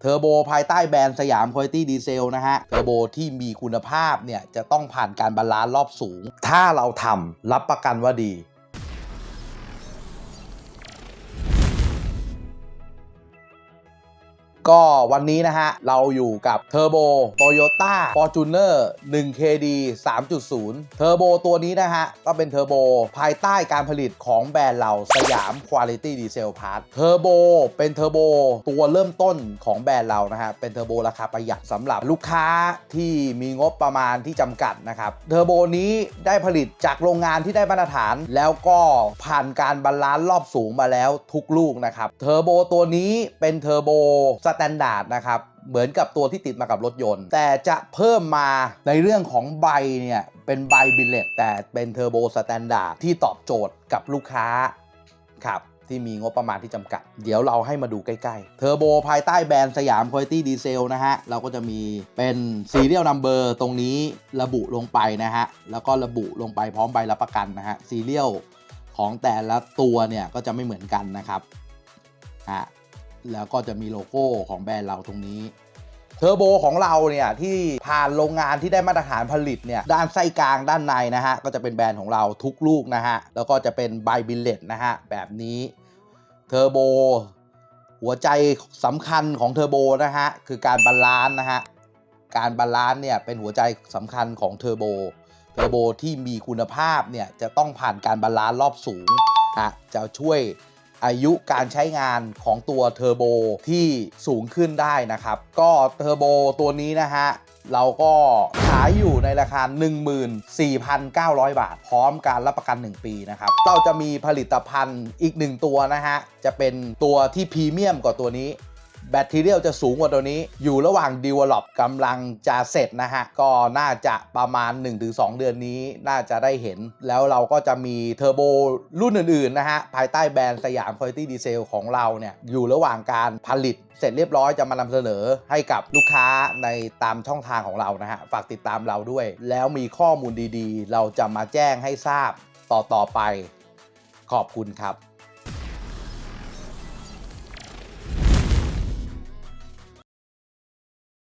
เทอร์โบภายใต้แบรนด์สยามคุณภาพดีเซลนะฮะ เทอร์โบที่มีคุณภาพเนี่ยจะต้องผ่านการบาลานซ์รอบสูง ถ้าเราทำรับประกันว่าดี ก็วันนี้นะฮะ เราอยู่กับเทอร์โบ Toyota Fortuner 1KD 3.0 เทอร์โบตัวนี้นะฮะ ก็เป็นเทอร์โบภายใต้การผลิตของแบรนด์เราสยาม Quality Diesel Part เทอร์โบเป็นเทอร์โบตัวเริ่มต้นของแบรนด์เรานะฮะ เป็นเทอร์โบราคาประหยัดสำหรับลูกค้าที่มีงบประมาณที่จำกัดนะครับเทอร์โบนี้ได้ผลิตจากโรงงานที่ได้มาตรฐาน แล้วก็ผ่านการบาลานซ์รอบสูงมาแล้วทุกลูกนะครับเทอร์โบตัวนี้เป็นเทอร์โบสแตนดาร์ดนะครับ เหมือนกับตัวที่ติดมากับรถยนต์ แต่จะเพิ่มมาในเรื่องของใบเนี่ย เป็นใบบิลเลตแต่เป็นเทอร์โบสแตนดาร์ดที่ตอบโจทย์กับลูกค้าครับที่มีงบประมาณที่จำกัด เดี๋ยวเราให้มาดูใกล้ๆ เทอร์โบภายใต้แบรนด์สยามคุณภาพดีเซลนะฮะ เราก็จะมีเป็นซีเรียลนัมเบอร์ตรงนี้ระบุลงไปนะฮะ แล้วก็ระบุลงไปพร้อมใบรับประกันนะฮะ ซีเรียลของแต่ละตัวเนี่ย ก็จะไม่เหมือนกันนะครับฮะ แล้วก็จะมีโลโก้ของแบรนด์เราตรงนี้เทอร์โบของเราเนี่ยที่ผ่านโรงงานที่ได้มาตรฐานผลิตเนี่ยด้านไส้กลางด้านในนะฮะก็จะเป็นแบรนด์ของเราทุกลูกนะฮะแล้วก็จะเป็นไบบิลเลตนะฮะแบบนี้เทอร์โบหัวใจสำคัญของเทอร์โบนะฮะคือการบาลานซ์นะฮะการบาลานซ์เนี่ยเป็นหัวใจสำคัญของเทอร์โบเทอร์โบที่มีคุณภาพเนี่ยจะต้องผ่านการบาลานซ์รอบสูงฮะจะช่วย อายุการใช้งานของตัวเทอร์โบที่สูงขึ้นได้นะครับ ก็เทอร์โบตัวนี้นะฮะเราก็ขายอยู่ในราคา 14,900 บาท พร้อมการรับประกัน 1 ปีนะครับ เราจะมีผลิตภัณฑ์อีก 1 ตัวนะฮะ จะเป็นตัวที่พรีเมียมกว่าตัวนี้ แบตเทีเรียลจะสูงกว่าตัวนี้ อยู่ระหว่าง develop กำลังจะเสร็จนะฮะ ก็น่าจะประมาณ 1-2 เดือนนี้น่าจะได้เห็น แล้วเราก็จะมีเทอร์โบรุ่นอื่นๆนะฮะ ภายใต้แบรนด์สยาม Quality Diesel ของเราเนี่ย อยู่ระหว่างการผลิตเสร็จเรียบร้อยจะมานำเสนอให้กับลูกค้าในตามช่องทางของเรานะฮะ ฝากติดตามเราด้วย แล้วมีข้อมูลดีๆ เราจะมาแจ้งให้ทราบต่อๆไป ขอบคุณครับ